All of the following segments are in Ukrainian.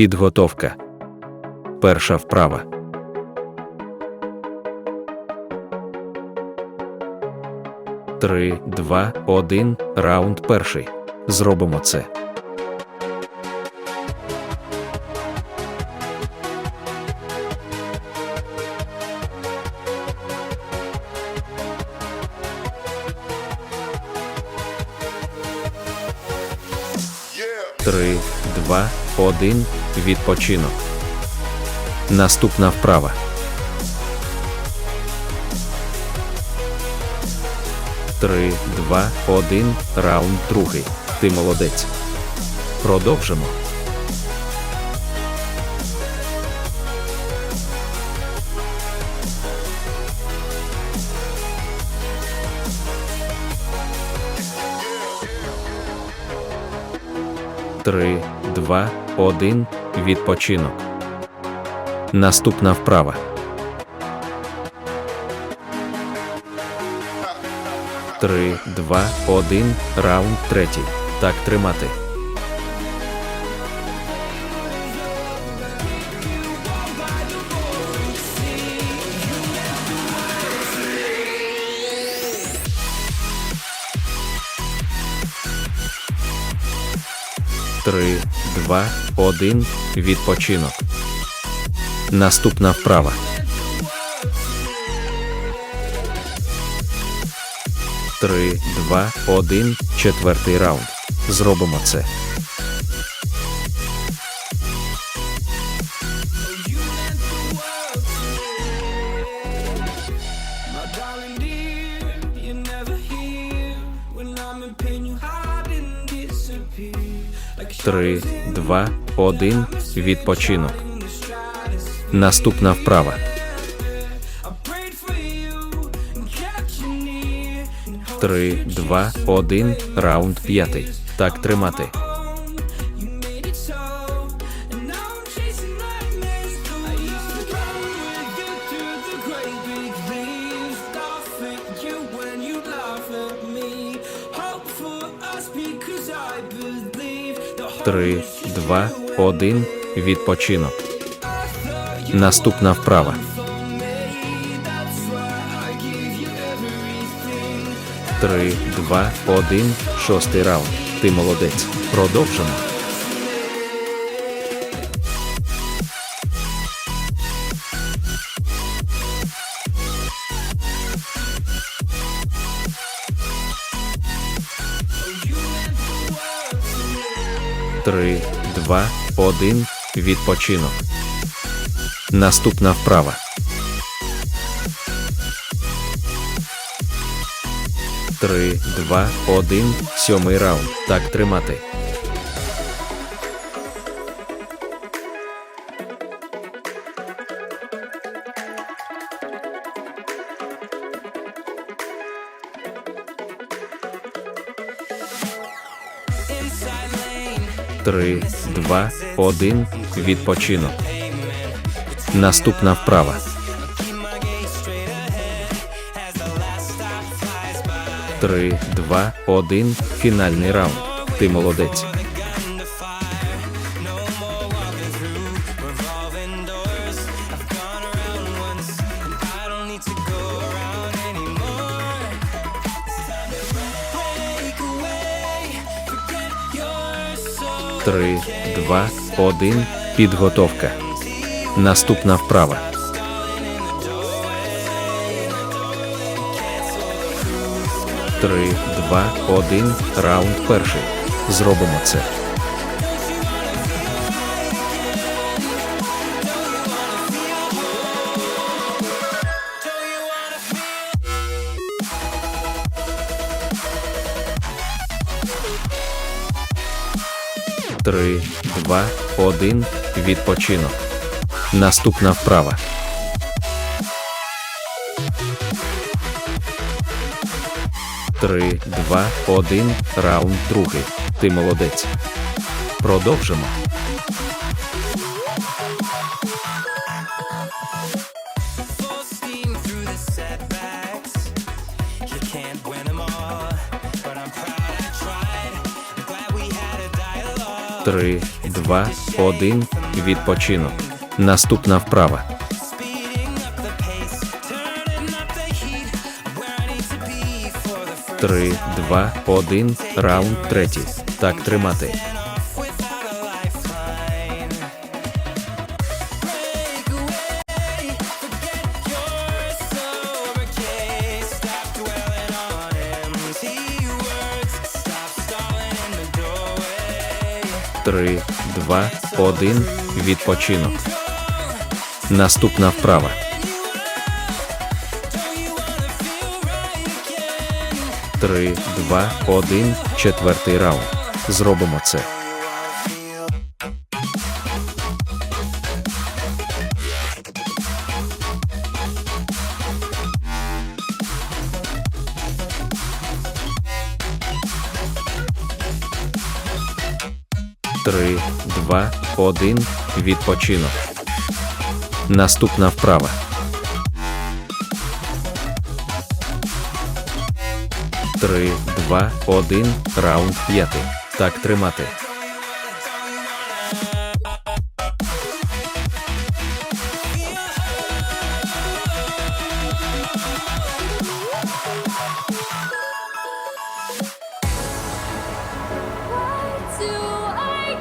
Підготовка. Перша вправа. Три, два, один. Раунд перший. Зробимо це. Три, два, один. Відпочинок. Наступна вправа. Три, два, один. Раунд другий. Ти молодець. Продовжимо. Три, два, один. Відпочинок. Наступна вправа. Три, два, один. Раунд третій. Так тримати. Три, два, один. Відпочинок. Наступна вправа. Три, два, один. Четвертий раунд. Зробимо це. 3, 2, 1. Відпочинок. Наступна вправа. Три, два, один. Раунд п'ятий. Так тримати. 3, 2, 1. Відпочинок. Наступна вправа. Три, два, один, шостий раунд. Ти молодець. Продовжимо. Три, два, один. Відпочинок. Наступна вправа. Три, два, один. Сьомий раунд. Так тримати. 3, 2, 1. Відпочинок. Наступна вправа. Три, два, один. Фінальний раунд. Ти молодець. 3, 2, 1. Підготовка. Наступна вправа. Три, два, один. Раунд перший. Зробимо це. Три, два, один. Відпочинок. Наступна вправа. Три, два, один. Раунд другий. Ти молодець. Продовжимо. 3, 2, 1. Відпочинок. Наступна вправа. Speeding up the pace, turning up the 3, 2, 1. Відпочинок. Наступна вправа. Три, два, wanna feel right again? 3, 2, 1. Четвертий раунд. Зробимо це. Один Відпочинок. Наступна вправа. Три, два, один, раунд п'ятий. Так тримати.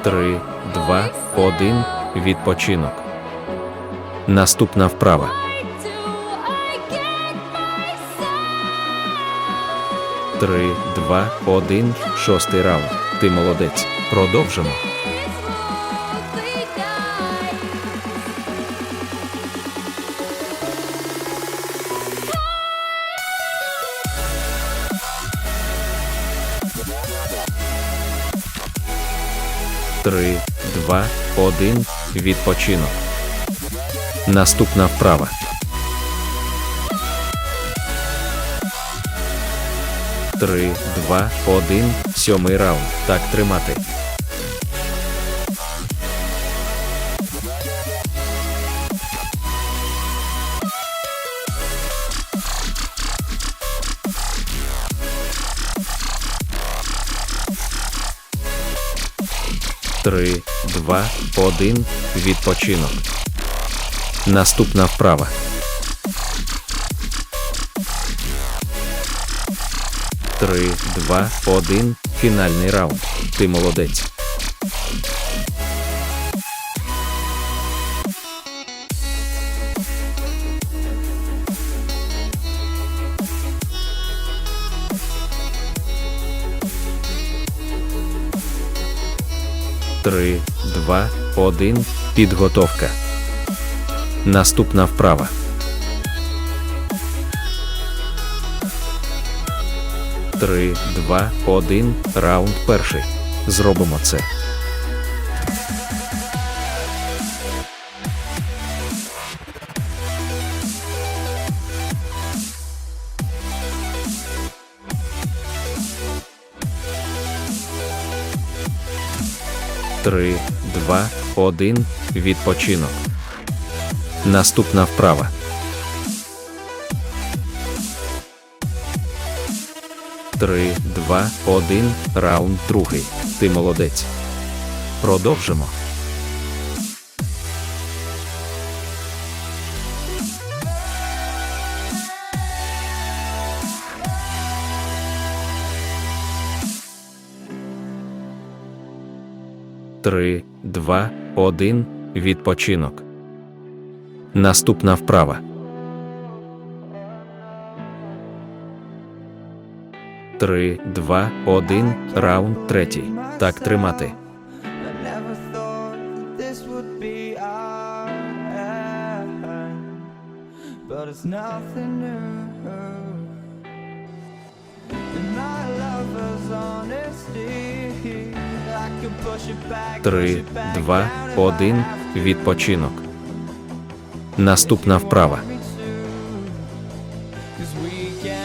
Три, два, один. Відпочинок. Наступна вправа. Три, два, один. Шостий раунд. Ти молодець. Продовжимо. Три, два, один. Відпочинок. Наступна вправа. Три, два, один. Сьомий раунд. Так тримати. Три, два, один. Відпочинок. Наступна вправа. Три, два, один. Фінальний раунд. Ти молодець. Три, два, один. Підготовка. Наступна вправа. Три, два, один. Раунд перший. Зробимо це. Три, два, один. Відпочинок. Наступна вправа. Три, два, один. Раунд другий. Ти молодець. Продовжимо. Три, два, один. Відпочинок. Наступна вправа. Три, два, один. Раунд третій. Так тримати. Honesty, I could push it back, push Три, два, down if I один. Відпочинок. Наступна вправа. Me to, 'cause we can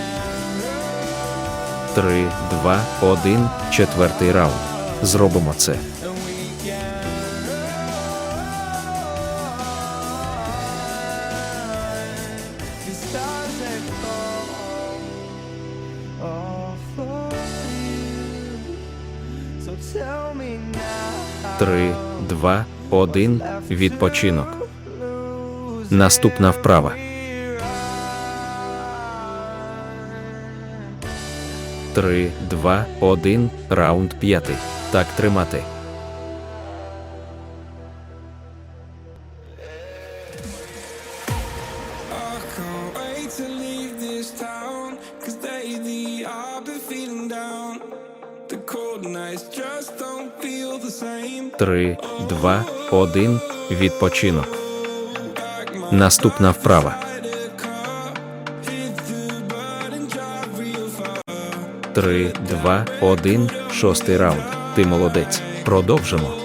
run Три, два, один. Четвертий раунд. Зробимо це. 3, 2, 1. Відпочинок. Наступна вправа. Три, два, один. Раунд п'ятий. Так тримати. 3, 2, 1. Відпочинок. Наступна вправа. Три, два, один, шостий раунд. Ти молодець. Продовжимо.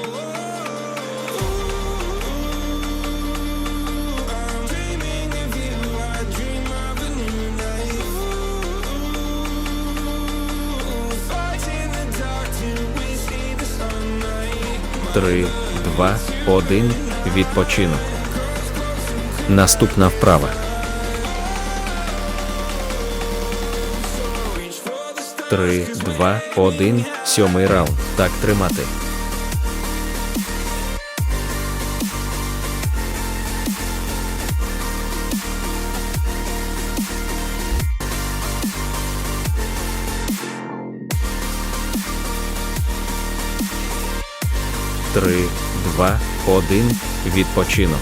3, 2, 1. Відпочинок. Наступна вправа. Три, два, один, сьомий раунд. Так тримати. Три, два, один. Відпочинок.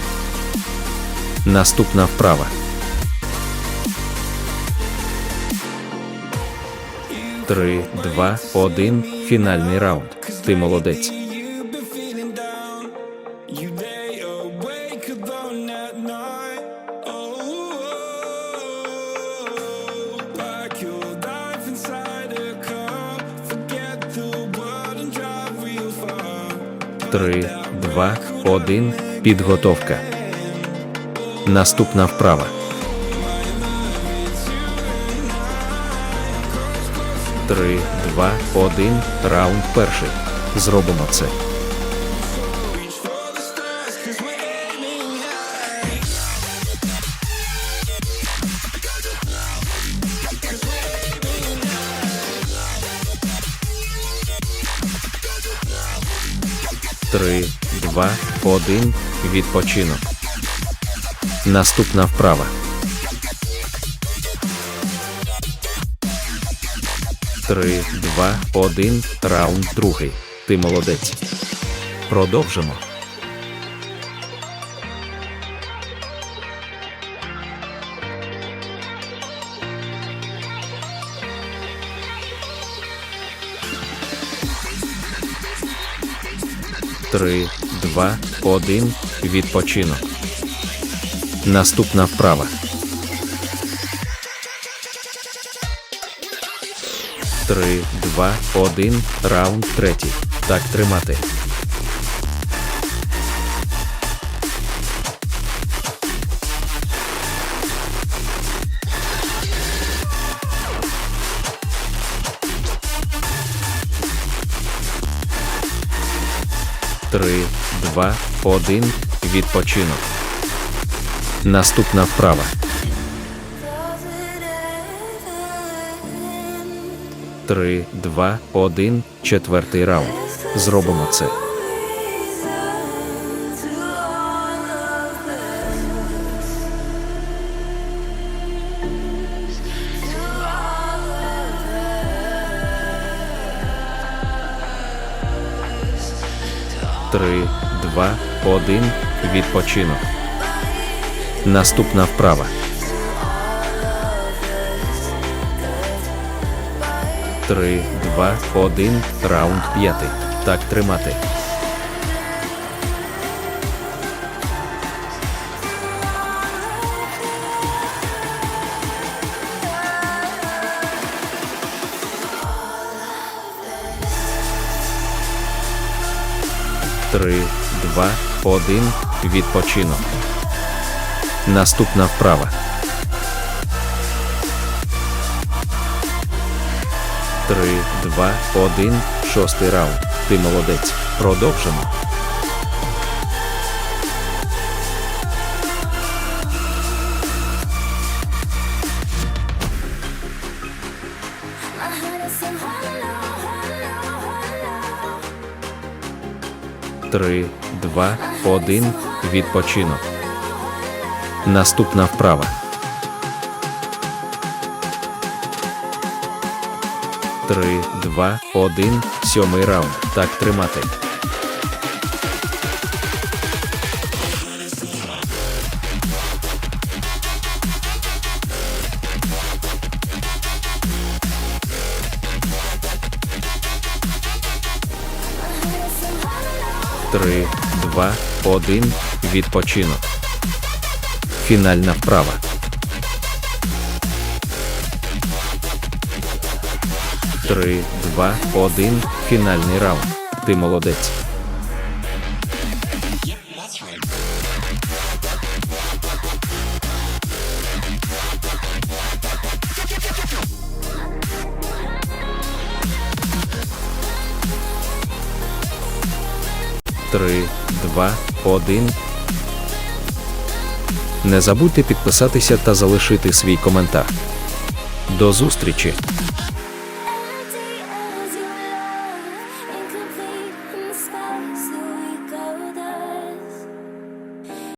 Наступна вправа. Три, два, один. Фінальний раунд. Ти молодець. 3, 2, 1. Підготовка. Наступна вправа. Три, два, один. Раунд перший. Зробимо це. 3, 2, 1. Відпочинок. Наступна вправа. Три, два, один. Раунд другий. Ти молодець. Продовжимо. Три, два, один. Відпочинок. Наступна вправа. Три, два, один. Раунд третій. Так тримати. Три, два, один. Відпочинок. Наступна вправа. Три, два, один. Четвертий раунд. Зробимо це. Три, два, один. Відпочинок. Наступна вправа. Три, два, один. Раунд п'ятий. Так тримати. Три, два, один. Відпочинок. Наступна вправа. Три, два, один. Шостий раунд. Ти молодець. Продовжимо. 3, 2, 1. Відпочинок. Наступна вправа. Три, два, один, сьомий раунд. Так тримати. Три, два, один. Відпочинок. Фінальна вправа. Три, два, один. Фінальний раунд. Ти молодець. Три, два, один. Не забудьте підписатися та залишити свій коментар. До зустрічі!